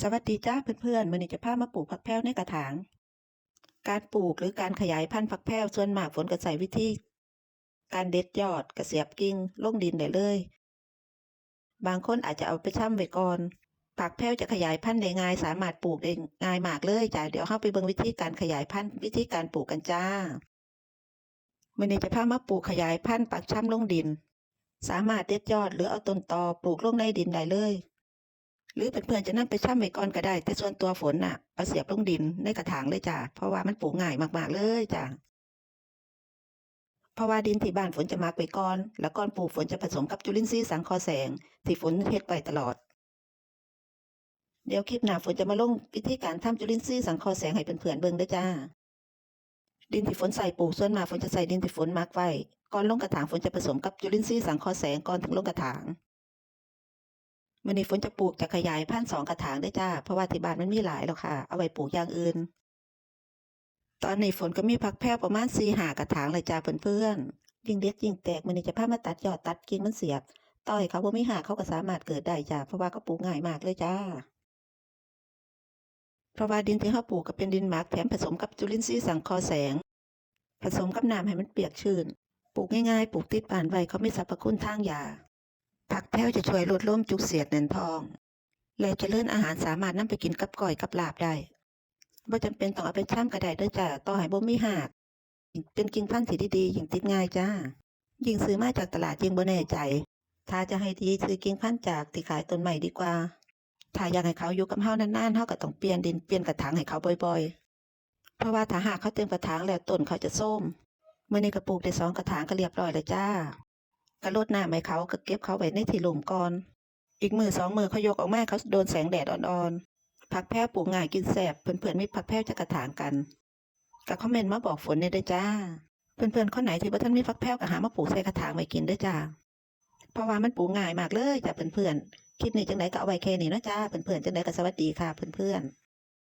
สวัสดีจ้าเพื่อนๆมื้อนี้จะพามาปลูกผักแพรวในกระถาง การปลูกหรือการขยายพันธุ์ผักแพรวส่วนมากฝนก็ใช้วิธี การเด็ดยอดกระเสียบกิ่งลงดินได้เลย บางคนอาจจะเอาไปช่ำไว้ก่อนผักแพรวจะขยายพันธุ์ได้ง่ายสามารถปลูกได้ง่ายมากเลยจ้าเดี๋ยวเราไปเบิ่งวิธีการขยายพันธุ์วิธีการปลูกกันจ้ามื้อนี้จะพามาปลูกขยายพันธุ์ปักช่ำลงดิน สามารถเด็ดยอดหรือเอาต้นตอปลูกลงในดินได้เลย หรือเพื่อนๆจะนำไปช่ำไว้ก่อนก็ได้ แต่ส่วนตัวฝนน่ะเอาเสียบลงดินในกระถางเลยจ้ะเพราะว่ามันปลูกง่ายมากๆเลยจ้ะเพราะว่าดินที่บ้านฝนจะมักไว้ก่อน แล้วก่อนปลูกฝนจะผสมกับจุลินทรีย์สังเคราะห์แสง ที่ฝนเฮ็ดไปตลอด เดี๋ยวคลิปหน้าฝนจะมาลงวิธีการทำจุลินทรีย์สังเคราะห์แสงให้เพื่อนๆเบิ่งเด้จ้า ดินที่ฝนใส่ปลูกส่วนมาฝนจะใส่ดินที่ฝนมักไว้ก่อนลงกระถางฝนจะผสมกับจุลินทรีย์สังเคราะห์แสงก่อนถึงลงกระถาง มื่อนี้ฝนจะปลูกจะขยายพันสองกระถางได้จ้า เพราะว่าที่บ้านมันมีหลายแล้วค่ะ เอาไว้ปลูกอย่างอื่น ตอนนี้ฝนก็มีผักแพรวประมาณสี่หากระถางเลยจ้าเพื่อนๆ ยิ่งเด็ดยิ่งแตกมื่อนี้จะพามาตัดยอดตัดกิ่งมันเสียบ ต่อยเขาบ่มีหากเขาก็สามารถเกิดได้จ้า เพราะว่าเขาปลูกง่ายมากเลยจ้า เพราะว่าดินที่เขาปลูกก็เป็นดินหมักแถมผสมกับจุลินทรีย์สังเคราะห์แสง ผสมกับน้ำให้มันเปียกชื้น ปลูกง่ายๆ ปลูกติดบ้านไว้เขาไมีสรรพคุณทางยา ผักแพ้วจะช่วยลดล้มจุกเสียดแน่นท้อง และเจริญอาหารสามารถนำไปกินกับก้อยกับลาบได้บ่จำเป็นต้องเอาไปช่ำก็ไดเด้อจ้าต่อให้บ่มีหากเป็นกิ่งพันธุ์ที่ดีๆยิ่งติดง่ายจ้ายิ่งซื้อมาจากตลาดยิ่งบ่แน่ใจ ถ้าจะให้ดีซื้อกิ่งพันธุ์จากที่ขายต้นใหม่ดีกว่า ถ้าอยากให้เขาอยู่กับเฮานานๆเฮาก็ต้องเปลี่ยนดินเปลี่ยนกระถางให้เขาบ่อยๆ เพราะว่าถ้าหากเขาเต็มกระถางแล้วต้นเขาจะส้มเมื้อนี้ก็ปลูกได้สองกระถางก็เรียบร้อยแล้วจ้า ก็รดน้ำให้เขาก็เก็บเขาไว้ในที่ร่มก่อน อีกมือสองมือเขายกออกมาเขาโดนแสงแดดอ่อนๆผักแพรวปลูกง่ายกินแซ่บเพื่อนๆมีผักแพรวจะกระถางกันก็คอมเมนต์มาบอกฝนเนี่ยด้จ้า เพื่อนๆคนไหนที่บ่ท่านมีผักแพรวก็หามาปลูกใส่กระถางไว้กินด้จ้าเพราะว่ามันปลูกง่ายมากเลยจ้ะเพื่อนๆคลิปนี้จังไดก็เอาไว้แค่นี้นะจ้าเพื่อนๆจังไดก็สวัสดีค่ะเพื่อนๆ